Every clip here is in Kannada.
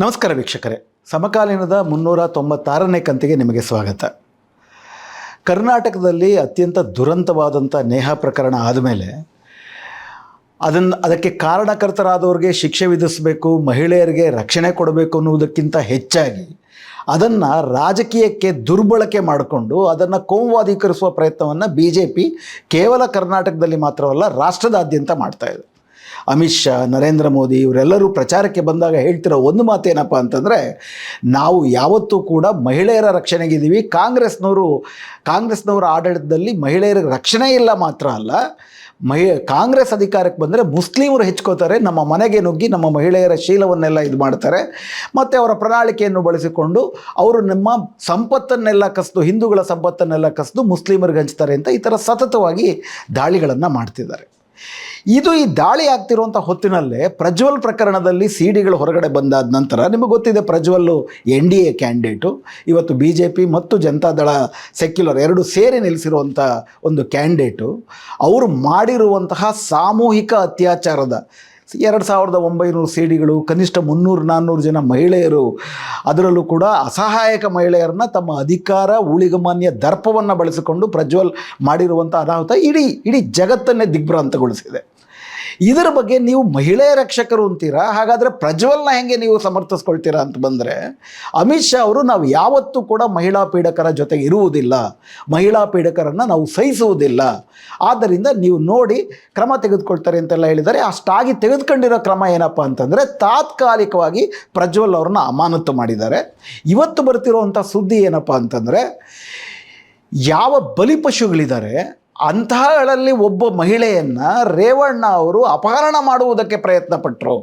ನಮಸ್ಕಾರ ವೀಕ್ಷಕರೇ. ಸಮಕಾಲೀನದ ಮುನ್ನೂರ ತೊಂಬತ್ತಾರನೇ ಕಂತಿಗೆ ನಿಮಗೆ ಸ್ವಾಗತ. ಕರ್ನಾಟಕದಲ್ಲಿ ಅತ್ಯಂತ ದುರಂತವಾದಂಥ ನೇಹ ಪ್ರಕರಣ ಆದಮೇಲೆ ಅದನ್ನು, ಅದಕ್ಕೆ ಕಾರಣಕರ್ತರಾದವ್ರಿಗೆ ಶಿಕ್ಷೆ ವಿಧಿಸಬೇಕು, ಮಹಿಳೆಯರಿಗೆ ರಕ್ಷಣೆ ಕೊಡಬೇಕು ಅನ್ನುವುದಕ್ಕಿಂತ ಹೆಚ್ಚಾಗಿ ಅದನ್ನು ರಾಜಕೀಯಕ್ಕೆ ದುರ್ಬಳಕೆ ಮಾಡಿಕೊಂಡು ಅದನ್ನು ಕೋಮುವಾದೀಕರಿಸುವ ಪ್ರಯತ್ನವನ್ನು ಬಿ ಜೆ ಪಿ ಕೇವಲ ಕರ್ನಾಟಕದಲ್ಲಿ ಮಾತ್ರವಲ್ಲ, ರಾಷ್ಟ್ರದಾದ್ಯಂತ ಮಾಡ್ತಾ ಇದೆ. ಅಮಿತ್ ಶಾ, ನರೇಂದ್ರ ಮೋದಿ ಇವರೆಲ್ಲರೂ ಪ್ರಚಾರಕ್ಕೆ ಬಂದಾಗ ಹೇಳ್ತಿರೋ ಒಂದು ಮಾತೇನಪ್ಪ ಅಂತಂದರೆ, ನಾವು ಯಾವತ್ತೂ ಕೂಡ ಮಹಿಳೆಯರ ರಕ್ಷಣೆಗಿದ್ದೀವಿ. ಕಾಂಗ್ರೆಸ್ನವರು, ಕಾಂಗ್ರೆಸ್ನವರ ಆಡಳಿತದಲ್ಲಿ ಮಹಿಳೆಯರ ರಕ್ಷಣೆ ಇಲ್ಲ ಮಾತ್ರ ಅಲ್ಲ, ಮಹಿ, ಕಾಂಗ್ರೆಸ್ ಅಧಿಕಾರಕ್ಕೆ ಬಂದರೆ ಮುಸ್ಲಿಮರು ಹೆಚ್ಕೋತಾರೆ, ನಮ್ಮ ಮನೆಗೆ ನುಗ್ಗಿ ನಮ್ಮ ಮಹಿಳೆಯರ ಶೀಲವನ್ನೆಲ್ಲ ಇದು ಮಾಡ್ತಾರೆ. ಮತ್ತು ಅವರ ಪ್ರಣಾಳಿಕೆಯನ್ನು ಬಳಸಿಕೊಂಡು ಅವರು ನಮ್ಮ ಸಂಪತ್ತನ್ನೆಲ್ಲ ಕಸಿದು, ಹಿಂದೂಗಳ ಸಂಪತ್ತನ್ನೆಲ್ಲ ಕಸಿದು ಮುಸ್ಲಿಮರಿಗೆ ಹಂಚ್ತಾರೆ ಅಂತ ಈ ಥರ ಸತತವಾಗಿ ದಾಳಿಗಳನ್ನು ಮಾಡ್ತಿದ್ದಾರೆ. ಇದು ಈ ದಾಳಿ ಆಗ್ತಿರುವಂಥ ಹೊತ್ತಿನಲ್ಲೇ ಪ್ರಜ್ವಲ್ ಪ್ರಕರಣದಲ್ಲಿ ಸಿ ಡಿಗಳು ಹೊರಗಡೆ ಬಂದಾದ ನಂತರ ನಿಮಗೆ ಗೊತ್ತಿದೆ Prajwal N D A candidate, ಇವತ್ತು ಬಿ ಜೆ ಪಿ ಮತ್ತು ಜನತಾದಳ ಸೆಕ್ಯುಲರ್ ಎರಡು ಸೇರಿ ನಿಲ್ಲಿಸಿರುವಂಥ ಒಂದು ಕ್ಯಾಂಡಿಡೇಟು. ಅವರು ಮಾಡಿರುವಂತಹ ಸಾಮೂಹಿಕ ಅತ್ಯಾಚಾರದ ಎರಡು ಸಾವಿರದ ಒಂಬೈನೂರು ಸೇಡಿಗಳು ಕನಿಷ್ಠ ಮುನ್ನೂರು, ನಾನ್ನೂರು ಜನ ಮಹಿಳೆಯರು. ಅದರಲ್ಲೂ ಕೂಡ ಅಸಹಾಯಕ ಮಹಿಳೆಯರನ್ನು ತಮ್ಮ ಅಧಿಕಾರ, ಊಳಿಗಮಾನ್ಯ ದರ್ಪವನ್ನು ಬಳಸಿಕೊಂಡು ಪ್ರಜ್ವಲ್ ಮಾಡಿರುವಂಥ ಅನಾಹುತ ಇಡೀ ಇಡೀ ಜಗತ್ತನ್ನೇ ದಿಗ್ಭ್ರಾಂತಗೊಳಿಸಿದೆ. ಇದರ ಬಗ್ಗೆ ನೀವು ಮಹಿಳೆ ರಕ್ಷಕರು ಅಂತೀರಾ? ಹಾಗಾದರೆ ಪ್ರಜ್ವಲ್ನ ಹೆಂಗೆ ನೀವು ಸಮರ್ಥಿಸ್ಕೊಳ್ತೀರಾ ಅಂತ ಬಂದರೆ, ಅಮಿತ್ ಶಾ ಅವರು ನಾವು ಯಾವತ್ತೂ ಕೂಡ ಮಹಿಳಾ ಪೀಡಕರ ಜೊತೆಗೆ ಇರುವುದಿಲ್ಲ. ಮಹಿಳಾ ಪೀಡಕರನ್ನು ನಾವು ಸಹಿಸುವುದಿಲ್ಲ. ಆದ್ದರಿಂದ ನೀವು ನೋಡಿ ಕ್ರಮ ತೆಗೆದುಕೊಳ್ತಾರೆ ಅಂತೆಲ್ಲ ಹೇಳಿದರೆ, ಅಷ್ಟಾಗಿ ತೆಗೆದುಕೊಂಡಿರೋ ಕ್ರಮ ಏನಪ್ಪ ಅಂತಂದರೆ, ತಾತ್ಕಾಲಿಕವಾಗಿ ಪ್ರಜ್ವಲ್ ಅವ್ರನ್ನ ಅಮಾನತು ಮಾಡಿದ್ದಾರೆ. ಇವತ್ತು ಬರ್ತಿರೋವಂಥ ಸುದ್ದಿ ಏನಪ್ಪ ಅಂತಂದರೆ, ಯಾವ ಬಲಿಪಶುಗಳಿದ್ದಾರೆ ಅಂತಹಗಳಲ್ಲಿ ಒಬ್ಬ ಮಹಿಳೆಯನ್ನು ರೇವಣ್ಣ ಅವರು ಅಪಹರಣ ಮಾಡುವುದಕ್ಕೆ ಪ್ರಯತ್ನ ಪಟ್ಟರು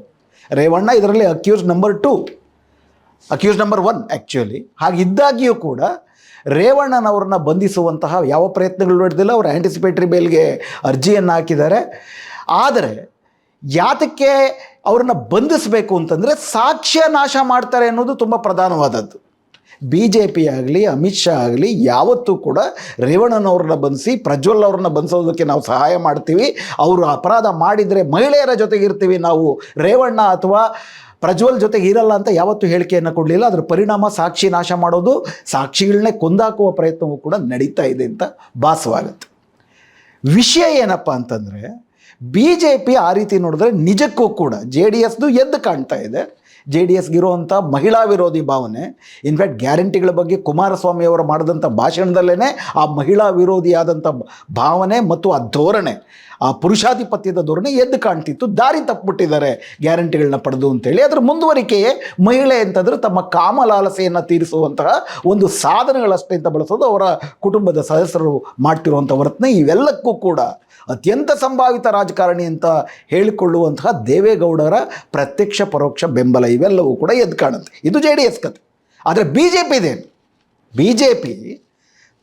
ರೇವಣ್ಣ ಇದರಲ್ಲಿ accused number two accused number one actually ಹಾಗಿದ್ದಾಗಿಯೂ ಕೂಡ ರೇವಣ್ಣನವ್ರನ್ನ ಬಂಧಿಸುವಂತಹ ಯಾವ ಪ್ರಯತ್ನಗಳು ನಡೆದಿಲ್ಲ, ಅವರು ಆ್ಯಂಟಿಸಿಪೇಟ್ರಿ ಬೇಲ್ಗೆ ಅರ್ಜಿಯನ್ನು ಹಾಕಿದ್ದಾರೆ. ಆದರೆ ಯಾತಕ್ಕೆ ಅವ್ರನ್ನ ಬಂಧಿಸಬೇಕು ಅಂತಂದರೆ ಸಾಕ್ಷ್ಯ ನಾಶ ಮಾಡ್ತಾರೆ ಅನ್ನೋದು ತುಂಬ ಪ್ರಧಾನವಾದದ್ದು. ಬಿ ಜೆ ಪಿ ಆಗಲಿ ಅಮಿತ್ ಶಾ ಆಗಲಿ, ಯಾವತ್ತೂ ಕೂಡ ರೇವಣ್ಣನವ್ರನ್ನ ಬಂಧಿಸಿ, ಪ್ರಜ್ವಲ್ ಅವ್ರನ್ನ ಬಂಧಿಸೋದಕ್ಕೆ ನಾವು ಸಹಾಯ ಮಾಡ್ತೀವಿ. ಅವರು ಅಪರಾಧ ಮಾಡಿದರೆ ಮಹಿಳೆಯರ ಜೊತೆಗಿರ್ತೀವಿ ನಾವು ರೇವಣ್ಣ ಅಥವಾ ಪ್ರಜ್ವಲ್ ಜೊತೆಗೆ ಇರಲ್ಲ ಅಂತ ಯಾವತ್ತೂ ಹೇಳಿಕೆಯನ್ನು ಕೊಡಲಿಲ್ಲ. ಅದರ ಪರಿಣಾಮ ಸಾಕ್ಷಿ ನಾಶ ಮಾಡೋದು ಸಾಕ್ಷಿಗಳನ್ನೇ ಕೊಂದಾಕುವ ಪ್ರಯತ್ನವೂ ಕೂಡ ನಡೀತಾ ಇದೆ ಅಂತ ಭಾಸವಾಗುತ್ತೆ. ವಿಷಯ ಏನಪ್ಪ ಅಂತಂದರೆ ಬಿ ಜೆ ಪಿ ಆ ರೀತಿ ನೋಡಿದ್ರೆ ನಿಜಕ್ಕೂ ಕೂಡ ಜೆ ಡಿ ಎಸ್ದು ಎದ್ದು ಕಾಣ್ತಾ ಇದೆ. ಜೆ ಡಿ ಎಸ್ಗೆ ಇರುವಂಥ ಮಹಿಳಾ ವಿರೋಧಿ ಭಾವನೆ. ಇನ್ಫ್ಯಾಕ್ಟ್ ಗ್ಯಾರಂಟಿಗಳ ಬಗ್ಗೆ ಕುಮಾರಸ್ವಾಮಿ ಅವರು ಮಾಡಿದಂಥ ಭಾಷಣದಲ್ಲೇ ಆ ಮಹಿಳಾ ವಿರೋಧಿಯಾದಂಥ ಭಾವನೆ ಮತ್ತು ಆ ಧೋರಣೆ. ಆ ಪುರುಷಾಧಿಪತ್ಯದ ಧೋರಣೆ ಎದ್ದು ಕಾಣ್ತಿತ್ತು. ದಾರಿ ತಪ್ಪಿಬಿಟ್ಟಿದ್ದಾರೆ ಗ್ಯಾರಂಟಿಗಳನ್ನ ಪಡೆದು ಅಂತೇಳಿ. ಅದರ ಮುಂದುವರಿಕೆಯೇ ಮಹಿಳೆ ಅಂತಂದ್ರೆ ತಮ್ಮ ಕಾಮಲಾಲಸೆಯನ್ನು ತೀರಿಸುವಂತಹ ಒಂದು ಸಾಧನಗಳಷ್ಟೇ ಅಂತ ಬಳಸೋದು ಅವರ ಕುಟುಂಬದ ಸದಸ್ಯರು ಮಾಡ್ತಿರುವಂಥ ವರ್ತನೆ. ಇವೆಲ್ಲಕ್ಕೂ ಕೂಡ ಅತ್ಯಂತ ಸಂಭಾವಿತ ರಾಜಕಾರಣಿ ಅಂತ ಹೇಳಿಕೊಳ್ಳುವಂತಹ ದೇವೇಗೌಡರ ಪ್ರತ್ಯಕ್ಷ ಪರೋಕ್ಷ ಬೆಂಬಲ ಇವೆಲ್ಲವೂ ಕೂಡ ಎದ್ದು ಕಾಣುತ್ತೆ. ಇದು ಜೆ ಡಿ ಎಸ್ ಕತೆ. ಆದರೆ ಬಿ ಜೆ ಪಿ ಇದೇನು ಬಿ ಜೆ ಪಿ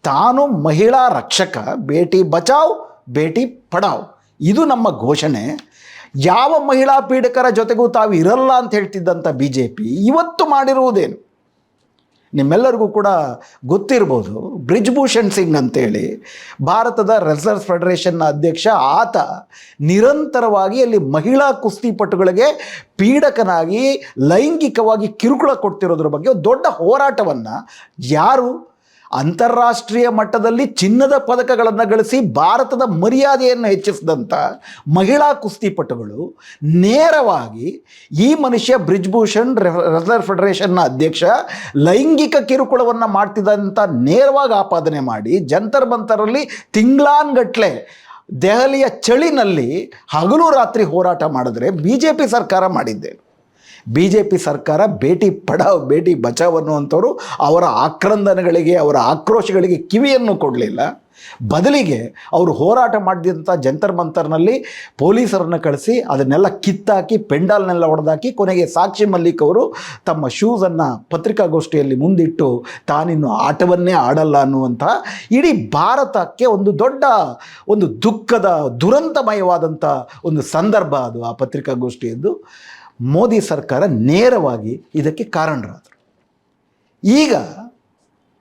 ತಾನು ಮಹಿಳಾ ರಕ್ಷಕ, ಬೇಟಿ ಬಚಾವ್ ಬೇಟಿ ಪಡಾವ್. ಇದು ನಮ್ಮ ಘೋಷಣೆ. ಯಾವ ಮಹಿಳಾ ಪೀಡಕರ ಜೊತೆಗೂ ತಾವು ಇರಲ್ಲ ಅಂತ ಹೇಳ್ತಿದ್ದಂಥ ಬಿ ಜೆ ಪಿ ಇವತ್ತು ಮಾಡಿರುವುದೇನು? ನಿಮ್ಮೆಲ್ಲರಿಗೂ ಕೂಡ ಗೊತ್ತಿರ್ಬೋದು. ಬ್ರಿಜ್ಭೂಷಣ್ ಸಿಂಗ್ ಅಂತೇಳಿ ಭಾರತದ ರೆಸರ್ಸ್ ಫೆಡರೇಷನ್ನ ಅಧ್ಯಕ್ಷ ಆತ ನಿರಂತರವಾಗಿ ಅಲ್ಲಿ ಮಹಿಳಾ ಕುಸ್ತಿಪಟುಗಳಿಗೆ ಪೀಡಕನಾಗಿ ಲೈಂಗಿಕವಾಗಿ ಕಿರುಕುಳ ಕೊಡ್ತಿರೋದ್ರ ಬಗ್ಗೆ ದೊಡ್ಡ ಹೋರಾಟವನ್ನು ಯಾರು ಅಂತಾರಾಷ್ಟ್ರೀಯ ಮಟ್ಟದಲ್ಲಿ ಚಿನ್ನದ ಪದಕಗಳನ್ನು ಗಳಿಸಿ ಭಾರತದ ಮರ್ಯಾದೆಯನ್ನು ಹೆಚ್ಚಿಸಿದಂಥ ಮಹಿಳಾ ಕುಸ್ತಿಪಟುಗಳು ನೇರವಾಗಿ ಈ ಮನುಷ್ಯ ಬ್ರಿಜ್ಭೂಷಣ್ ರೆಸರ್ ಫೆಡರೇಷನ್ನ ಅಧ್ಯಕ್ಷ ಲೈಂಗಿಕ ಕಿರುಕುಳವನ್ನು ಮಾಡ್ತಿದ್ದಂಥ ನೇರವಾಗಿ ಆಪಾದನೆ ಮಾಡಿ ಜಂತರ್ ಮಂತರಲ್ಲಿ ತಿಂಗ್ಳಾನ್ಗಟ್ಲೆ ದೆಹಲಿಯ ಚಳಿನಲ್ಲಿ ಹಗಲು ರಾತ್ರಿ ಹೋರಾಟ ಮಾಡಿದ್ರೆ ಬಿ ಜೆ ಪಿ ಸರ್ಕಾರ ಮಾಡಿದ್ದೆ. ಬಿ ಜೆ ಪಿ ಸರ್ಕಾರ ಭೇಟಿ ಪಡಾವ್ ಭೇಟಿ ಬಚಾವ್ ಅನ್ನುವಂಥವ್ರು ಅವರ ಆಕ್ರಂದನಗಳಿಗೆ, ಅವರ ಆಕ್ರೋಶಗಳಿಗೆ ಕಿವಿಯನ್ನು ಕೊಡಲಿಲ್ಲ. ಬದಲಿಗೆ ಅವರು ಹೋರಾಟ ಮಾಡಿದಂಥ ಜಂತರ್ ಮಂತರ್ನಲ್ಲಿ ಪೊಲೀಸರನ್ನು ಕಳಿಸಿ ಅದನ್ನೆಲ್ಲ ಕಿತ್ತಾಕಿ, ಪೆಂಡಾಲ್ನೆಲ್ಲ ಹೊಡೆದಾಕಿ ಕೊನೆಗೆ ಸಾಕ್ಷಿ ಮಲ್ಲಿಕ್ ಅವರು ತಮ್ಮ ಶೂಸನ್ನು ಪತ್ರಿಕಾಗೋಷ್ಠಿಯಲ್ಲಿ ಮುಂದಿಟ್ಟು ತಾನಿನ್ನು ಆಟವನ್ನೇ ಆಡಲ್ಲ ಅನ್ನುವಂಥ ಇಡೀ ಭಾರತಕ್ಕೆ ಒಂದು ದೊಡ್ಡ, ಒಂದು ದುಃಖದ, ದುರಂತಮಯವಾದಂಥ ಒಂದು ಸಂದರ್ಭ ಅದು ಆ ಪತ್ರಿಕಾಗೋಷ್ಠಿಯದ್ದು. ಮೋದಿ ಸರ್ಕಾರ ನೇರವಾಗಿ ಇದಕ್ಕೆ ಕಾರಣರಾದರು. ಈಗ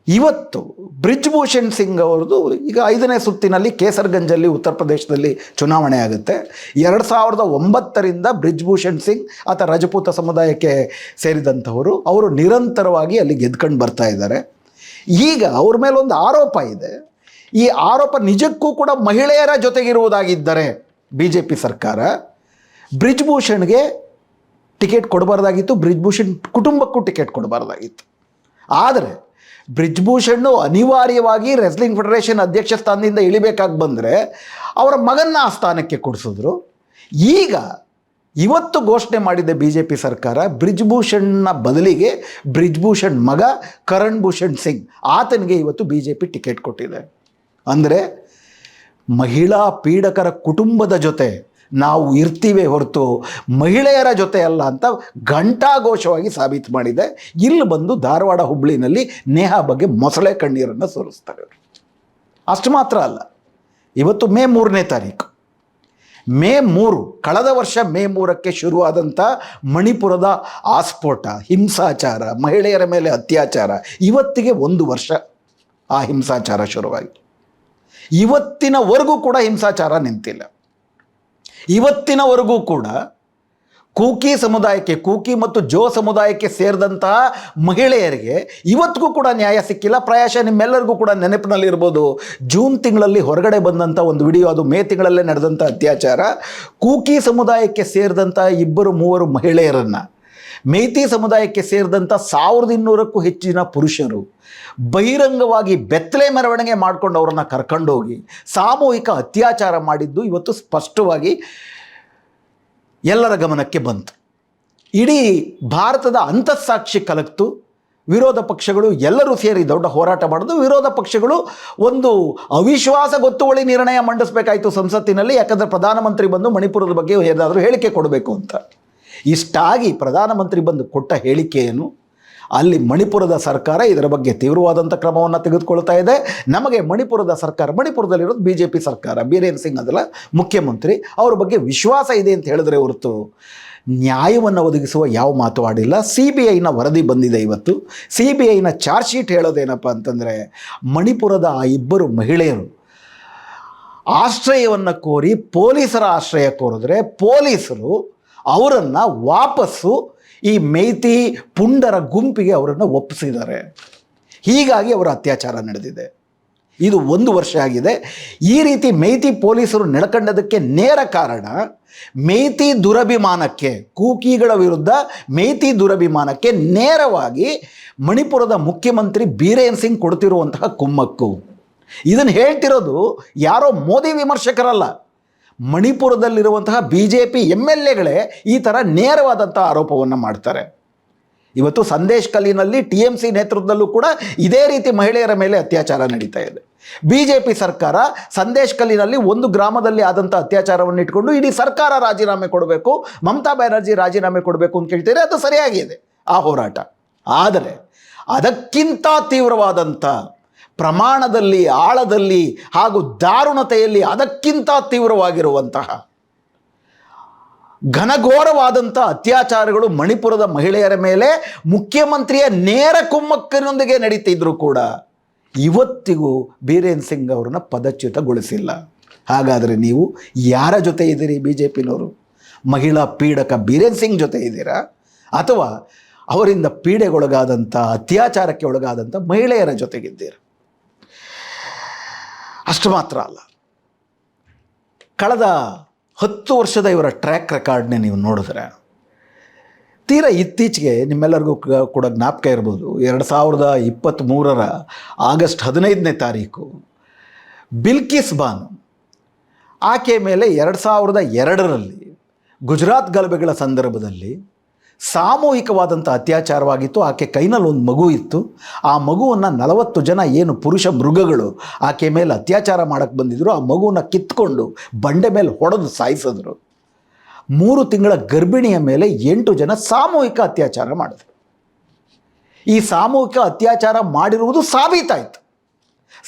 ಇವತ್ತು ಬ್ರಿಜ್ ಭೂಷಣ್ ಸಿಂಗ್ ಅವ್ರದ್ದು ಈಗ ಐದನೇ ಸುತ್ತಿನಲ್ಲಿ ಕೇಸರ್ಗಂಜಲ್ಲಿ ಉತ್ತರ ಪ್ರದೇಶದಲ್ಲಿ ಚುನಾವಣೆ ಆಗುತ್ತೆ. ಎರಡು ಸಾವಿರದ ಒಂಬತ್ತರಿಂದ ಬ್ರಿಜ್ಭೂಷಣ್ ಸಿಂಗ್ ಆತ ರಜಪೂತ ಸಮುದಾಯಕ್ಕೆ ಸೇರಿದಂಥವರು ಅವರು ನಿರಂತರವಾಗಿ ಅಲ್ಲಿ ಗೆದ್ಕೊಂಡು ಬರ್ತಾ ಇದ್ದಾರೆ. ಈಗ ಅವ್ರ ಮೇಲೊಂದು ಆರೋಪ ಇದೆ. ಈ ಆರೋಪ ನಿಜಕ್ಕೂ ಕೂಡ ಮಹಿಳೆಯರ ಜೊತೆಗಿರುವುದಾಗಿದ್ದರೆ ಬಿ ಜೆ ಪಿ ಸರ್ಕಾರ ಬ್ರಿಜ್ಭೂಷಣ್ಗೆ ಟಿಕೆಟ್ ಕೊಡಬಾರ್ದಾಗಿತ್ತು, ಬ್ರಿಜ್ಭೂಷಣ್ ಕುಟುಂಬಕ್ಕೂ ಟಿಕೆಟ್ ಕೊಡಬಾರ್ದಾಗಿತ್ತು. ಆದರೆ, ಬ್ರಿಜ್ಭೂಷಣ್ಣು ಅನಿವಾರ್ಯವಾಗಿ ರೆಸ್ಲಿಂಗ್ ಫೆಡರೇಷನ್ ಅಧ್ಯಕ್ಷ ಸ್ಥಾನದಿಂದ ಇಳಿಬೇಕಾಗಿ ಬಂದರೆ, ಅವರ ಮಗನ್ನ ಆ ಸ್ಥಾನಕ್ಕೆ ಕೊಡಿಸಿದ್ರು. ಈಗ ಇವತ್ತು ಘೋಷಣೆ ಮಾಡಿದ್ದ ಬಿ ಜೆ ಪಿ ಸರ್ಕಾರ, ಬ್ರಿಜ್ಭೂಷಣ್ನ ಬದಲಿಗೆ ಬ್ರಿಜ್ಭೂಷಣ್ ಮಗ ಕರಣ್ ಭೂಷಣ್ ಸಿಂಗ್, ಆತನಿಗೆ ಇವತ್ತು ಬಿ ಜೆ ಪಿ ಟಿಕೆಟ್ ಕೊಟ್ಟಿದೆ. ಅಂದರೆ ಮಹಿಳಾ ಪೀಡಕರ ಕುಟುಂಬದ ಜೊತೆ ನಾವು ಇರ್ತೀವಿ ಹೊರತು ಮಹಿಳೆಯರ ಜೊತೆ ಅಲ್ಲ ಅಂತ ಘಂಟಾಘೋಷವಾಗಿ ಸಾಬೀತು ಮಾಡಿದೆ. ಇಲ್ಲಿ ಬಂದು ಧಾರವಾಡ ಹುಬ್ಳಿನಲ್ಲಿ ನೇಹಾ ಬಗ್ಗೆ ಮೊಸಳೆ ಕಣ್ಣೀರನ್ನು ಸುರಿಸ್ತಾರೆ ಅವರು. ಅಷ್ಟು ಮಾತ್ರ ಅಲ್ಲ. ಇವತ್ತು ಮೇ ಮೂರನೇ ತಾರೀಕು. ಮೇ ಮೂರು, ಕಳೆದ ವರ್ಷ ಮೇ ಮೂರಕ್ಕೆ ಶುರುವಾದಂಥ ಮಣಿಪುರದ ಆಸ್ಫೋಟ, ಹಿಂಸಾಚಾರ, ಮಹಿಳೆಯರ ಮೇಲೆ ಅತ್ಯಾಚಾರ, ಇವತ್ತಿಗೆ ಒಂದು ವರ್ಷ ಆ ಹಿಂಸಾಚಾರ ಶುರುವಾಯಿತು. ಇವತ್ತಿನವರೆಗೂ ಕೂಡ ಹಿಂಸಾಚಾರ ನಿಂತಿಲ್ಲ. ಇವತ್ತಿನವರೆಗೂ ಕೂಡ ಕೂಕಿ ಸಮುದಾಯಕ್ಕೆ, ಕೂಕಿ ಮತ್ತು ಜೋ ಸಮುದಾಯಕ್ಕೆ ಸೇರಿದಂತಹ ಮಹಿಳೆಯರಿಗೆ ಇವತ್ತಿಗೂ ಕೂಡ ನ್ಯಾಯ ಸಿಕ್ಕಿಲ್ಲ. ಪ್ರಾಯಶಃ ನಿಮ್ಮೆಲ್ಲರಿಗೂ ಕೂಡ ನೆನಪಿನಲ್ಲಿ ಇರ್ಬೋದು, ಜೂನ್ ತಿಂಗಳಲ್ಲಿ ಹೊರಗಡೆ ಬಂದಂಥ ಒಂದು ವಿಡಿಯೋ, ಅದು ಮೇ ತಿಂಗಳಲ್ಲೇ ನಡೆದಂಥ ಅತ್ಯಾಚಾರ. ಕೂಕಿ ಸಮುದಾಯಕ್ಕೆ ಸೇರಿದಂಥ ಇಬ್ಬರು ಮೂವರು ಮಹಿಳೆಯರನ್ನು ಮೇತಿ ಸಮುದಾಯಕ್ಕೆ ಸೇರಿದಂಥ ಸಾವಿರದ ಇನ್ನೂರಕ್ಕೂ ಹೆಚ್ಚಿನ ಪುರುಷರು ಬಹಿರಂಗವಾಗಿ ಬೆತ್ತಲೆ ಮೆರವಣಿಗೆ ಮಾಡ್ಕೊಂಡು ಅವರನ್ನು ಕರ್ಕೊಂಡೋಗಿ ಸಾಮೂಹಿಕ ಅತ್ಯಾಚಾರ ಮಾಡಿದ್ದು ಇವತ್ತು ಸ್ಪಷ್ಟವಾಗಿ ಎಲ್ಲರ ಗಮನಕ್ಕೆ ಬಂತು. ಇಡೀ ಭಾರತದ ಅಂತಸ್ಸಾಕ್ಷಿ ಕಲಕ್ತು. ವಿರೋಧ ಪಕ್ಷಗಳು ಎಲ್ಲರೂ ಸೇರಿ ದೊಡ್ಡ ಹೋರಾಟ ಮಾಡೋದು ವಿರೋಧ ಪಕ್ಷಗಳು ಒಂದು ಅವಿಶ್ವಾಸ ಗೊತ್ತುವಳಿ ನಿರ್ಣಯ ಮಂಡಿಸಬೇಕಾಯಿತು ಸಂಸತ್ತಿನಲ್ಲಿ, ಯಾಕಂದರೆ ಪ್ರಧಾನಮಂತ್ರಿ ಬಂದು ಮಣಿಪುರದ ಬಗ್ಗೆ ಏನಾದರೂ ಹೇಳಿಕೆ ಕೊಡಬೇಕು ಅಂತ. ಇಷ್ಟಾಗಿ ಪ್ರಧಾನಮಂತ್ರಿ ಬಂದು ಕೊಟ್ಟ ಹೇಳಿಕೆಯನ್ನು ಅಲ್ಲಿ ಮಣಿಪುರದ ಸರ್ಕಾರ ಇದರ ಬಗ್ಗೆ ತೀವ್ರವಾದಂಥ ಕ್ರಮವನ್ನು ತೆಗೆದುಕೊಳ್ತಾ ಇದೆ. ನಮಗೆ ಮಣಿಪುರದ ಸರ್ಕಾರ, ಮಣಿಪುರದಲ್ಲಿರೋದು ಬಿ ಜೆ ಪಿ ಸರ್ಕಾರ. ಬೀರೇನ್ ಸಿಂಗ್ ಅದಲ್ಲ, ಮುಖ್ಯಮಂತ್ರಿ. ಅವ್ರ ಬಗ್ಗೆ ವಿಶ್ವಾಸ ಇದೆ ಅಂತ ಹೇಳಿದ್ರೆ ಹೊರತು ನ್ಯಾಯವನ್ನು ಒದಗಿಸುವ ಯಾವ ಮಾತು ಆಡಿಲ್ಲ. ಸಿ ಬಿ ಐನ ವರದಿ ಬಂದಿದೆ ಇವತ್ತು. ಸಿ ಬಿ ಐನ ಚಾರ್ಜ್ ಶೀಟ್ ಹೇಳೋದೇನಪ್ಪ ಅಂತಂದರೆ, ಮಣಿಪುರದ ಆ ಇಬ್ಬರು ಮಹಿಳೆಯರು ಆಶ್ರಯವನ್ನು ಕೋರಿ ಪೊಲೀಸರ ಆಶ್ರಯ ಕೋರಿದ್ರೆ ಪೊಲೀಸರು ಅವರನ್ನು ವಾಪಸ್ಸು ಈ ಮೈತಿ ಪುಂಡರ ಗುಂಪಿಗೆ ಅವರನ್ನು ಒಪ್ಪಿಸಿದ್ದಾರೆ. ಹೀಗಾಗಿ ಅವರ ಅತ್ಯಾಚಾರ ನಡೆದಿದೆ. ಇದು ಒಂದು ವರ್ಷ ಆಗಿದೆ. ಈ ರೀತಿ ಮೈತಿ ಪೊಲೀಸರು ನಡ್ಕೊಂಡದಕ್ಕೆ ನೇರ ಕಾರಣ ಮೈತಿ ದುರಭಿಮಾನಕ್ಕೆ, ಕೂಕಿಗಳ ವಿರುದ್ಧ ಮೈತಿ ದುರಭಿಮಾನಕ್ಕೆ ನೇರವಾಗಿ ಮಣಿಪುರದ ಮುಖ್ಯಮಂತ್ರಿ ಬೀರೇನ್ ಸಿಂಗ್ ಕೊಡ್ತಿರುವಂತಹ ಕುಮ್ಮಕ್ಕು. ಇದನ್ನು ಹೇಳ್ತಿರೋದು ಯಾರೋ ಮೋದಿ ವಿಮರ್ಶಕರಲ್ಲ. ಮಣಿಪುರದಲ್ಲಿರುವಂತಹ B J P M L ಎಗಳೇ ಈ ಥರ ನೇರವಾದಂಥ ಆರೋಪವನ್ನು ಮಾಡ್ತಾರೆ. ಇವತ್ತು ಸಂದೇಶ್ ಕಲ್ಲಿನಲ್ಲಿ ಟಿ ಎಂ ಸಿ ನೇತೃತ್ವದಲ್ಲೂ ಕೂಡ ಇದೇ ರೀತಿ ಮಹಿಳೆಯರ ಮೇಲೆ ಅತ್ಯಾಚಾರ ನಡೀತಾ ಇದೆ. ಬಿ ಜೆ ಪಿ ಸರ್ಕಾರ ಸಂದೇಶ್ ಕಲ್ಲಿನಲ್ಲಿ ಒಂದು ಗ್ರಾಮದಲ್ಲಿ ಆದಂಥ ಅತ್ಯಾಚಾರವನ್ನು ಇಟ್ಕೊಂಡು ಇಡೀ ಸರ್ಕಾರ ರಾಜೀನಾಮೆ ಕೊಡಬೇಕು, ಮಮತಾ ಬ್ಯಾನರ್ಜಿ ರಾಜೀನಾಮೆ ಕೊಡಬೇಕು ಅಂತ ಕೇಳ್ತಾರೆ ಅದು ಸರಿಯಾಗಿದೆ, ಆ ಹೋರಾಟ. ಆದರೆ ಅದಕ್ಕಿಂತ ತೀವ್ರವಾದಂಥ ಪ್ರಮಾಣದಲ್ಲಿ, ಆಳದಲ್ಲಿ ಹಾಗೂ ದಾರುಣತೆಯಲ್ಲಿ ಅದಕ್ಕಿಂತ ತೀವ್ರವಾಗಿರುವಂತಹ ಘನಘೋರವಾದಂಥ ಅತ್ಯಾಚಾರಗಳು ಮಣಿಪುರದ ಮಹಿಳೆಯರ ಮೇಲೆ ಮುಖ್ಯಮಂತ್ರಿಯ ನೇರ ಕುಮ್ಮಕ್ಕಿನೊಂದಿಗೆ ನಡೀತಿದ್ರು ಕೂಡ ಇವತ್ತಿಗೂ ಬೀರೇನ್ ಸಿಂಗ್ ಅವರನ್ನು ಪದಚ್ಯುತಗೊಳಿಸಿಲ್ಲ. ಹಾಗಾದರೆ ನೀವು ಯಾರ ಜೊತೆ ಇದ್ದೀರಿ ಬಿ ಜೆ ಪಿನವರು ಮಹಿಳಾ ಪೀಡಕ ಬೀರೇನ್ ಸಿಂಗ್ ಜೊತೆ ಇದ್ದೀರಾ? ಅಥವಾ ಅವರಿಂದ ಪೀಡೆಗೊಳಗಾದಂಥ, ಅತ್ಯಾಚಾರಕ್ಕೆ ಒಳಗಾದಂಥ ಮಹಿಳೆಯರ ಜೊತೆಗಿದ್ದೀರಾ? ಅಷ್ಟು ಮಾತ್ರ ಅಲ್ಲ. ಕಳೆದ ಹತ್ತು ವರ್ಷದ ಇವರ ಟ್ರ್ಯಾಕ್ ರೆಕಾರ್ಡ್ನೇ ನೀವು ನೋಡಿದ್ರೆ, ತೀರಾ ಇತ್ತೀಚೆಗೆ ನಿಮ್ಮೆಲ್ಲರಿಗೂ ಕೂಡ ಜ್ಞಾಪಕ ಇರ್ಬೋದು, ಎರಡು ಸಾವಿರದ ಇಪ್ಪತ್ತ್ಮೂರರ ಆಗಸ್ಟ್ ಹದಿನೈದನೇ ತಾರೀಕು, ಬಿಲ್ಕಿಸ್ ಬಾನು ಆಕೆ ಮೇಲೆ ಎರಡು ಸಾವಿರದ ಎರಡರಲ್ಲಿ ಗುಜರಾತ್ ಗಲಭೆಗಳ ಸಂದರ್ಭದಲ್ಲಿ ಸಾಮೂಹಿಕವಾದಂಥ ಅತ್ಯಾಚಾರವಾಗಿತ್ತು. ಆಕೆ ಕೈನಲ್ಲಿ ಒಂದು ಮಗು ಇತ್ತು. ಆ ಮಗುವನ್ನು ನಲವತ್ತು ಜನ ಏನು ಪುರುಷ ಮೃಗಗಳು ಆಕೆ ಮೇಲೆ ಅತ್ಯಾಚಾರ ಮಾಡೋಕ್ಕೆ ಬಂದಿದ್ರು. ಆ ಮಗುವನ್ನು ಕಿತ್ಕೊಂಡು ಬಂಡೆ ಮೇಲೆ ಹೊಡೆದು ಸಾಯಿಸಿದ್ರು. ಮೂರು ತಿಂಗಳ ಗರ್ಭಿಣಿಯ ಮೇಲೆ ಎಂಟು ಜನ ಸಾಮೂಹಿಕ ಅತ್ಯಾಚಾರ ಮಾಡಿದ್ರು. ಈ ಸಾಮೂಹಿಕ ಅತ್ಯಾಚಾರ ಮಾಡಿರುವುದು ಸಾಬೀತಾಯಿತು.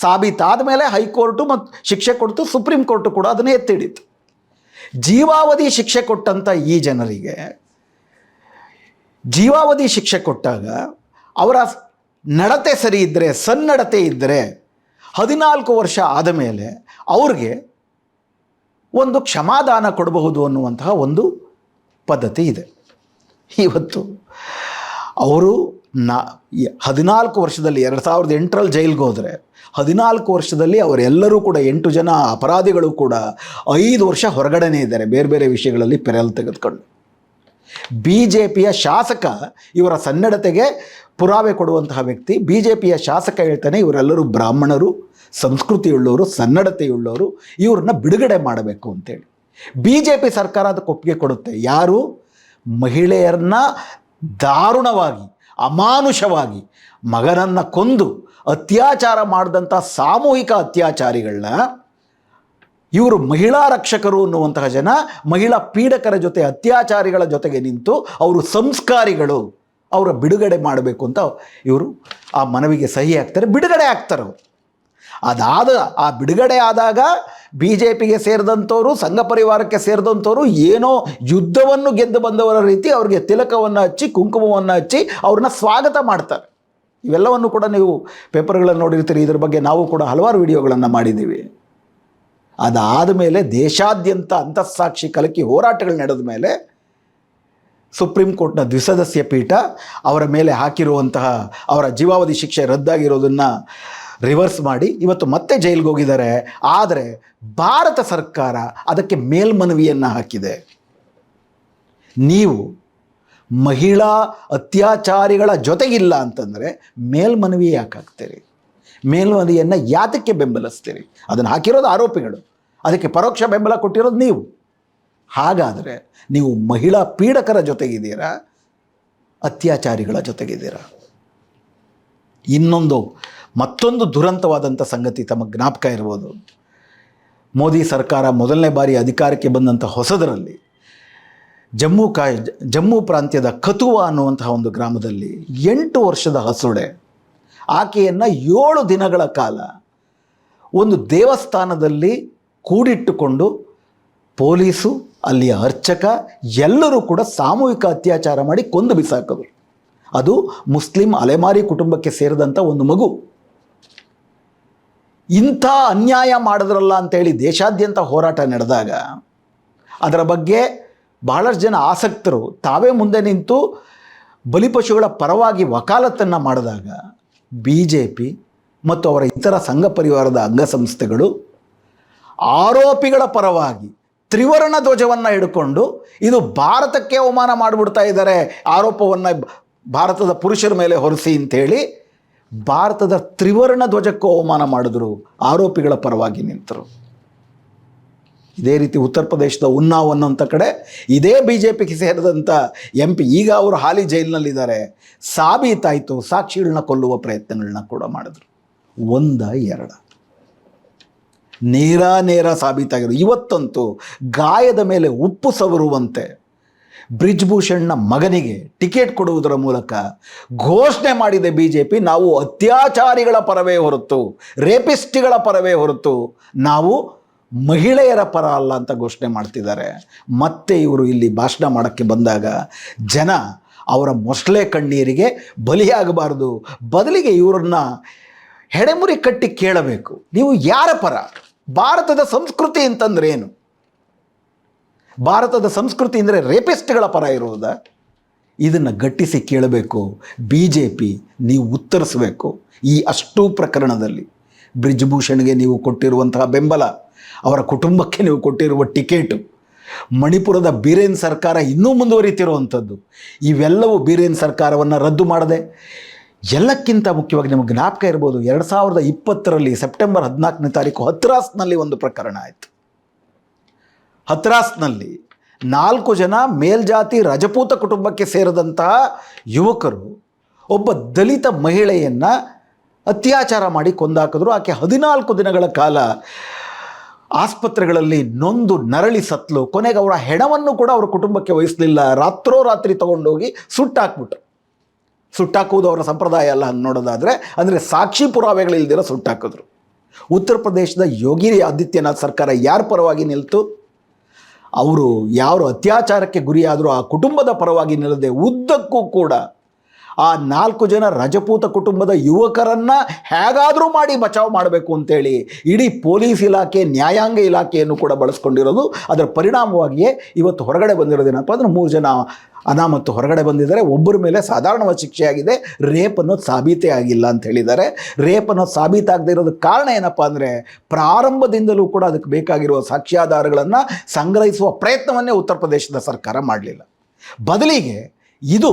ಸಾಬೀತಾದ ಮೇಲೆ ಹೈಕೋರ್ಟು ಮತ್ತು ಶಿಕ್ಷೆ ಕೊಡ್ತು, ಸುಪ್ರೀಂ ಕೋರ್ಟು ಕೂಡ ಅದನ್ನು ಎತ್ತಿಡಿತು. ಜೀವಾವಧಿ ಶಿಕ್ಷೆ ಕೊಟ್ಟಂಥ ಈ ಜನರಿಗೆ ಜೀವಾವಧಿ ಶಿಕ್ಷೆ ಕೊಟ್ಟಾಗ ಅವರ ನಡತೆ ಸರಿ ಇದ್ದರೆ ಸನ್ನಡತೆ ಇದ್ದರೆ ಹದಿನಾಲ್ಕು ವರ್ಷ ಆದ ಮೇಲೆ ಅವ್ರಿಗೆ ಒಂದು ಕ್ಷಮಾದಾನ ಕೊಡಬಹುದು ಅನ್ನುವಂತಹ ಒಂದು ಪದ್ಧತಿ ಇದೆ. ಇವತ್ತು ಅವರು ನಾ ಹದಿನಾಲ್ಕು ವರ್ಷದಲ್ಲಿ ಎರಡು ಸಾವಿರದ ಎಂಟರಲ್ಲಿ ಜೈಲಿಗೆ ಹೋದರೆ ಹದಿನಾಲ್ಕು ವರ್ಷದಲ್ಲಿ ಅವರೆಲ್ಲರೂ ಕೂಡ ಎಂಟು ಜನ ಅಪರಾಧಿಗಳು ಕೂಡ ಐದು ವರ್ಷ ಹೊರಗಡೆನೇ ಇದ್ದಾರೆ, ಬೇರೆ ಬೇರೆ ವಿಷಯಗಳಲ್ಲಿ ಪೆರಲ್ ತೆಗೆದುಕೊಂಡು. ಬಿ ಜೆ ಪಿಯ ಶಾಸಕ ಇವರ ಸನ್ನಡತೆಗೆ ಪುರಾವೆ ಕೊಡುವಂತಹ ವ್ಯಕ್ತಿ ಬಿ ಜೆ ಪಿಯ ಶಾಸಕ ಹೇಳ್ತಾನೆ ಇವರೆಲ್ಲರೂ ಬ್ರಾಹ್ಮಣರು, ಸಂಸ್ಕೃತಿಯುಳ್ಳವರು, ಸನ್ನಡತೆಯುಳ್ಳವರು, ಇವ್ರನ್ನ ಬಿಡುಗಡೆ ಮಾಡಬೇಕು ಅಂತೇಳಿ. ಬಿ ಜೆ ಪಿ ಸರ್ಕಾರ ಅದಕ್ಕೆ ಒಪ್ಪಿಗೆ ಕೊಡುತ್ತೆ. ಯಾರು? ಮಹಿಳೆಯರನ್ನ ದಾರುಣವಾಗಿ, ಅಮಾನುಷವಾಗಿ, ಮಗನನ್ನು ಕೊಂದು ಅತ್ಯಾಚಾರ ಮಾಡಿದಂಥ ಸಾಮೂಹಿಕ ಅತ್ಯಾಚಾರಿಗಳನ್ನ ಇವರು ಮಹಿಳಾ ರಕ್ಷಕರು ಅನ್ನುವಂತಹ ಜನ, ಮಹಿಳಾ ಪೀಡಕರ ಜೊತೆ ಅತ್ಯಾಚಾರಿಗಳ ಜೊತೆಗೆ ನಿಂತು ಅವರು ಸಂಸ್ಕಾರಿಗಳು, ಅವರ ಬಿಡುಗಡೆ ಮಾಡಬೇಕು ಅಂತ ಇವರು ಆ ಮನವಿಗೆ ಸಹಿ ಹಾಕ್ತಾರೆ, ಬಿಡುಗಡೆ ಆಗ್ತಾರೆ. ಅದಾದ ಆ ಬಿಡುಗಡೆ ಆದಾಗ ಬಿ ಜೆ ಪಿಗೆ ಸೇರಿದಂಥವರು, ಸಂಘ ಪರಿವಾರಕ್ಕೆ ಸೇರಿದಂಥವರು ಏನೋ ಯುದ್ಧವನ್ನು ಗೆದ್ದು ಬಂದವರ ರೀತಿ ಅವರಿಗೆ ತಿಲಕವನ್ನು ಹಚ್ಚಿ, ಕುಂಕುಮವನ್ನು ಹಚ್ಚಿ ಅವ್ರನ್ನ ಸ್ವಾಗತ ಮಾಡ್ತಾರೆ ಇವೆಲ್ಲವನ್ನು ಕೂಡ ನೀವು ಪೇಪರ್ಗಳನ್ನು ನೋಡಿರ್ತೀರಿ, ಇದ್ರ ಬಗ್ಗೆ ನಾವು ಕೂಡ ಹಲವಾರು ವಿಡಿಯೋಗಳನ್ನು ಮಾಡಿದ್ದೀವಿ ಅದಾದ ಮೇಲೆ ದೇಶಾದ್ಯಂತ ಅಂತಸ್ಸಾಕ್ಷಿ ಕಲಕಿ ಹೋರಾಟಗಳು ನಡೆದ ಮೇಲೆ ಸುಪ್ರೀಂ ಕೋರ್ಟ್ನ ದ್ವಿಸದಸ್ಯ ಪೀಠ ಅವರ ಮೇಲೆ ಹಾಕಿರುವಂತಹ ಅವರ ಜೀವಾವಧಿ ಶಿಕ್ಷೆ ರದ್ದಾಗಿರೋದನ್ನು ರಿವರ್ಸ್ ಮಾಡಿ ಇವತ್ತು ಮತ್ತೆ ಜೈಲಿಗೆ ಹೋಗಿದ್ದಾರೆ. ಆದರೆ ಭಾರತ ಸರ್ಕಾರ ಅದಕ್ಕೆ ಮೇಲ್ಮನವಿಯನ್ನು ಹಾಕಿದೆ. ನೀವು ಮಹಿಳಾ ಅತ್ಯಾಚಾರಿಗಳ ಜೊತೆಗಿಲ್ಲ ಅಂತಂದರೆ ಮೇಲ್ಮನವಿ ಯಾಕೆ ಹಾಕ್ತೀರಿ ಮೇಲ್ಮನವಿಯನ್ನು ಯಾತಕ್ಕೆ ಬೆಂಬಲಿಸ್ತೀರಿ? ಅದನ್ನು ಹಾಕಿರೋದು ಆರೋಪಿಗಳು. ಅದಕ್ಕೆ ಪರೋಕ್ಷ ಬೆಂಬಲ ಕೊಟ್ಟಿರೋದು ನೀವು. ಹಾಗಾದರೆ ನೀವು ಮಹಿಳಾ ಪೀಡಕರ ಜೊತೆಗಿದ್ದೀರಾ? ಅತ್ಯಾಚಾರಿಗಳ ಜೊತೆಗಿದ್ದೀರಾ? ಇನ್ನೊಂದು, ಮತ್ತೊಂದು ದುರಂತವಾದಂಥ ಸಂಗತಿ ತಮ್ಮ ಜ್ಞಾಪಕ ಇರ್ಬೋದು. ಮೋದಿ ಸರ್ಕಾರ ಮೊದಲನೇ ಬಾರಿ ಅಧಿಕಾರಕ್ಕೆ ಬಂದಂಥ ಹೊಸದರಲ್ಲಿ, ಜಮ್ಮು ಕಾ ಜಮ್ಮು ಪ್ರಾಂತ್ಯದ ಕತುವಾ ಅನ್ನುವಂತಹ ಒಂದು ಗ್ರಾಮದಲ್ಲಿ ಎಂಟು ವರ್ಷದ ಹಸುಳೆ ಆಕೆಯನ್ನು ಏಳು ದಿನಗಳ ಕಾಲ ಒಂದು ದೇವಸ್ಥಾನದಲ್ಲಿ ಕೂಡಿಟ್ಟುಕೊಂಡು ಪೊಲೀಸು, ಅಲ್ಲಿಯ ಅರ್ಚಕ, ಎಲ್ಲರೂ ಕೂಡ ಸಾಮೂಹಿಕ ಅತ್ಯಾಚಾರ ಮಾಡಿ ಕೊಂದು ಬಿಸಾಕಿದ್ರು. ಅದು ಮುಸ್ಲಿಂ ಅಲೆಮಾರಿ ಕುಟುಂಬಕ್ಕೆ ಸೇರಿದಂಥ ಒಂದು ಮಗು. ಇಂಥ ಅನ್ಯಾಯ ಮಾಡಿದ್ರಲ್ಲ ಅಂತೇಳಿ ದೇಶಾದ್ಯಂತ ಹೋರಾಟ ನಡೆದಾಗ ಅದರ ಬಗ್ಗೆ ಬಹಳಷ್ಟು ಜನ ಆಸಕ್ತರು. ತಾವೇ ಮುಂದೆ ನಿಂತು ಬಲಿಪಶುಗಳ ಪರವಾಗಿ ವಕಾಲತ್ತನ್ನು ಮಾಡಿದಾಗ ಬಿ ಜೆ ಪಿ ಮತ್ತು ಅವರ ಇತರ ಸಂಘ ಪರಿವಾರದ ಅಂಗಸಂಸ್ಥೆಗಳು ಆರೋಪಿಗಳ ಪರವಾಗಿ ತ್ರಿವರ್ಣ ಧ್ವಜವನ್ನು ಹಿಡ್ಕೊಂಡು ಇದು ಭಾರತಕ್ಕೆ ಅವಮಾನ ಮಾಡಿಬಿಡ್ತಾ ಇದ್ದಾರೆ ಆರೋಪವನ್ನು ಭಾರತದ ಪುರುಷರ ಮೇಲೆ ಹೊರಿಸಿ ಅಂತೇಳಿ ಭಾರತದ ತ್ರಿವರ್ಣ ಧ್ವಜಕ್ಕೂ ಅವಮಾನ ಮಾಡಿದ್ರು ಆರೋಪಿಗಳ ಪರವಾಗಿ ನಿಂತರು. ಇದೇ ರೀತಿ ಉತ್ತರ ಪ್ರದೇಶದ ಉನ್ನಾವ್ ಅನ್ನೋಂಥ ಕಡೆ ಇದೇ ಬಿ ಜೆ ಪಿಗೆ ಸೇರಿದಂಥ ಎಂ ಪಿ, ಈಗ ಅವರು ಹಾಲಿ ಜೈಲಿನಲ್ಲಿದ್ದಾರೆ. ಸಾಬೀತಾಯಿತು ಸಾಕ್ಷಿಗಳನ್ನ ಕೊಲ್ಲುವ ಪ್ರಯತ್ನಗಳನ್ನ ಕೂಡ ಮಾಡಿದ್ರು. ಒಂದ, ಎರಡ. ನೇರ ನೇರ ಸಾಬೀತಾಗಿರೋ, ಇವತ್ತಂತೂ ಗಾಯದ ಮೇಲೆ ಉಪ್ಪು ಸವರುವಂತೆ ಬ್ರಿಜ್ಭೂಷಣ್ನ ಮಗನಿಗೆ ಟಿಕೆಟ್ ಕೊಡುವುದರ ಮೂಲಕ ಘೋಷಣೆ ಮಾಡಿದೆ ಬಿ ಜೆ ಪಿ ನಾವು ಅತ್ಯಾಚಾರಿಗಳ ಪರವೇ ಹೊರತು, ರೇಪಿಸ್ಟ್ಗಳ ಪರವೇ ಹೊರತು, ನಾವು ಮಹಿಳೆಯರ ಪರ ಅಲ್ಲ ಅಂತ ಘೋಷಣೆ ಮಾಡ್ತಿದ್ದಾರೆ. ಮತ್ತೆ ಇವರು ಇಲ್ಲಿ ಭಾಷಣ ಮಾಡೋಕ್ಕೆ ಬಂದಾಗ ಜನ ಅವರ ಮೊಸಳೆ ಕಣ್ಣೀರಿಗೆ ಬಲಿಯಾಗಬಾರದು. ಬದಲಿಗೆ ಇವರನ್ನ ಹೆಡೆಮುರಿ ಕಟ್ಟಿ ಕೇಳಬೇಕು. ನೀವು ಯಾರ ಪರ? ಭಾರತದ ಸಂಸ್ಕೃತಿ ಅಂತಂದ್ರೆ ಏನು? ಭಾರತದ ಸಂಸ್ಕೃತಿ ಅಂದರೆ ರೇಪಿಸ್ಟ್ಗಳ ಪರ ಇರುವುದ? ಇದನ್ನು ಗಟ್ಟಿಸಿ ಕೇಳಬೇಕು. ಬಿ ಜೆ ಪಿ ನೀವು ಉತ್ತರಿಸಬೇಕು ಈ ಅಷ್ಟೂ ಪ್ರಕರಣದಲ್ಲಿ. ಬ್ರಿಜ್ಭೂಷಣ್ಗೆ ನೀವು ಕೊಟ್ಟಿರುವಂತಹ ಬೆಂಬಲ ಅವರ ಕುಟುಂಬಕ್ಕೆ ನೀವು ಕೊಟ್ಟಿರುವ ಟಿಕೆಟು. ಮಣಿಪುರದ ಬೀರೇನ್ ಸರ್ಕಾರ ಇನ್ನೂ ಮುಂದುವರಿತಿರುವಂಥದ್ದು ಇವೆಲ್ಲವೂ ಬೀರೇನ್ ಸರ್ಕಾರವನ್ನು ರದ್ದು ಮಾಡದೆ, ಎಲ್ಲಕ್ಕಿಂತ ಮುಖ್ಯವಾಗಿ ನಿಮಗೆ ಜ್ಞಾಪಕ ಇರ್ಬೋದು, ಎರಡು ಸಾವಿರದ ಇಪ್ಪತ್ತರಲ್ಲಿ ಸೆಪ್ಟೆಂಬರ್ ಹದಿನಾಲ್ಕನೇ ತಾರೀಕು ಹತ್ರಾಸ್ನಲ್ಲಿ ಒಂದು ಪ್ರಕರಣ ಆಯಿತು. ಹತ್ರಾಸ್ನಲ್ಲಿ ನಾಲ್ಕು ಜನ ಮೇಲ್ಜಾತಿ ರಜಪೂತ ಕುಟುಂಬಕ್ಕೆ ಸೇರಿದಂತಹ ಯುವಕರು ಒಬ್ಬ ದಲಿತ ಮಹಿಳೆಯನ್ನು ಅತ್ಯಾಚಾರ ಮಾಡಿ ಕೊಂದಾಕಿದ್ರು. ಆಕೆ ಹದಿನಾಲ್ಕು ದಿನಗಳ ಕಾಲ ಆಸ್ಪತ್ರೆಗಳಲ್ಲಿ ನೊಂದು ನರಳಿ ಸತ್ಲು ಕೊನೆಗೆ ಅವರ ಹೆಣವನ್ನು ಕೂಡ ಅವರ ಕುಟುಂಬಕ್ಕೆ ವಹಿಸಲಿಲ್ಲ. ರಾತ್ರೋರಾತ್ರಿ ತಗೊಂಡೋಗಿ ಸುಟ್ಟಾಕ್ಬಿಟ್ರು. ಸುಟ್ಟಾಕುವುದು ಅವರ ಸಂಪ್ರದಾಯ ಅಲ್ಲ ನೋಡೋದಾದರೆ, ಅಂದರೆ ಸಾಕ್ಷಿ ಪುರಾವೆಗಳಿಲ್ದಿರೋ ಸುಟ್ಟಾಕಿದ್ರು. ಉತ್ತರ ಪ್ರದೇಶದ ಯೋಗಿ ಆದಿತ್ಯನಾಥ್ ಸರ್ಕಾರ ಯಾರ ಪರವಾಗಿ ನಿಲ್ತು? ಅವರು ಯಾರು ಅತ್ಯಾಚಾರಕ್ಕೆ ಗುರಿಯಾದರೂ ಆ ಕುಟುಂಬದ ಪರವಾಗಿ ನಿಲ್ಲದೆ ಉದ್ದಕ್ಕೂ ಕೂಡ ಆ ನಾಲ್ಕು ಜನ ರಜಪೂತ ಕುಟುಂಬದ ಯುವಕರನ್ನು ಹೇಗಾದರೂ ಮಾಡಿ ಬಚಾವ್ ಮಾಡಬೇಕು ಅಂತೇಳಿ ಇಡೀ ಪೊಲೀಸ್ ಇಲಾಖೆ, ನ್ಯಾಯಾಂಗ ಇಲಾಖೆಯನ್ನು ಕೂಡ ಬಳಸ್ಕೊಂಡಿರೋದು. ಅದರ ಪರಿಣಾಮವಾಗಿಯೇ ಇವತ್ತು ಹೊರಗಡೆ ಬಂದಿರೋದೇನಪ್ಪ ಅಂದರೆ ಮೂರು ಜನ ಅನಾಮತ್ತು ಹೊರಗಡೆ ಬಂದಿದ್ದಾರೆ. ಒಬ್ಬರ ಮೇಲೆ ಸಾಧಾರಣವಾದ ಶಿಕ್ಷೆಯಾಗಿದೆ. ರೇಪ್ ಅನ್ನೋದು ಸಾಬೀತೇ ಆಗಿಲ್ಲ ಅಂತ ಹೇಳಿದ್ದಾರೆ. ರೇಪ್ ಅನ್ನೋದು ಸಾಬೀತಾಗದೇ ಇರೋದಕ್ಕೆ ಕಾರಣ ಏನಪ್ಪ ಅಂದರೆ ಪ್ರಾರಂಭದಿಂದಲೂ ಕೂಡ ಅದಕ್ಕೆ ಬೇಕಾಗಿರುವ ಸಾಕ್ಷ್ಯಾಧಾರಗಳನ್ನು ಸಂಗ್ರಹಿಸುವ ಪ್ರಯತ್ನವನ್ನೇ ಉತ್ತರ ಪ್ರದೇಶದ ಸರ್ಕಾರ ಮಾಡಲಿಲ್ಲ. ಬದಲಿಗೆ ಇದು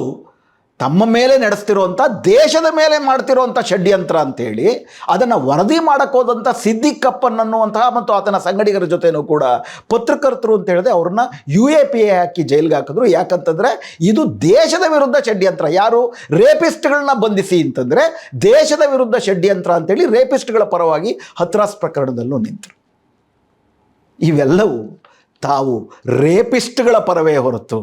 ತಮ್ಮ ಮೇಲೆ ನಡೆಸ್ತಿರುವಂಥ ದೇಶದ ಮೇಲೆ ಮಾಡ್ತಿರುವಂಥ ಷಡ್ಯಂತ್ರ ಅಂತೇಳಿ, ಅದನ್ನು ವರದಿ ಮಾಡೋಕ್ಕೋದಂಥ ಸಿದ್ದಿಕ್ಕಪ್ಪನ್ ಅನ್ನುವಂತಹ ಮತ್ತು ಆತನ ಸಂಗಡಿಗರ ಜೊತೆನೂ ಕೂಡ ಪತ್ರಕರ್ತರು ಅಂತ ಹೇಳಿದೆ ಅವ್ರನ್ನ ಯು ಎ ಪಿ ಎ ಹಾಕಿ ಜೈಲಿಗೆ ಹಾಕಿದ್ರು. ಯಾಕಂತಂದರೆ ಇದು ದೇಶದ ವಿರುದ್ಧ ಷಡ್ಯಂತ್ರ. ಯಾರು ರೇಪಿಸ್ಟ್ಗಳನ್ನ ಬಂಧಿಸಿ ಅಂತಂದರೆ ದೇಶದ ವಿರುದ್ಧ ಷಡ್ಯಂತ್ರ ಅಂತೇಳಿ ರೇಪಿಸ್ಟ್ಗಳ ಪರವಾಗಿ ಹತ್ರಾಸ್ ಪ್ರಕರಣದಲ್ಲೂ ನಿಂತರು. ಇವೆಲ್ಲವೂ ತಾವು ರೇಪಿಸ್ಟ್ಗಳ ಪರವೇ ಹೊರತು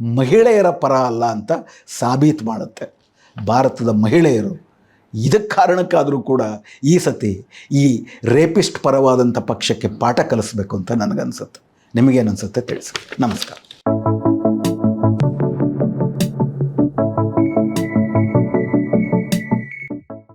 ಮಹಿಳೆಯರ ಪರ ಅಲ್ಲ ಅಂತ ಸಾಬೀತು ಮಾಡುತ್ತೆ. ಭಾರತದ ಮಹಿಳೆಯರು ಇದಕ್ಕೆ ಕಾರಣಕ್ಕಾದರೂ ಕೂಡ ಈ ಸತಿ ಈ ರೇಪಿಸ್ಟ್ ಪರವಾದಂಥ ಪಕ್ಷಕ್ಕೆ ಪಾಠ ಕಲಿಸ್ಬೇಕು ಅಂತ ನನಗನ್ಸುತ್ತೆ. ನಿಮಗೇನನ್ಸುತ್ತೆ ತಿಳಿಸಿ. ನಮಸ್ಕಾರ.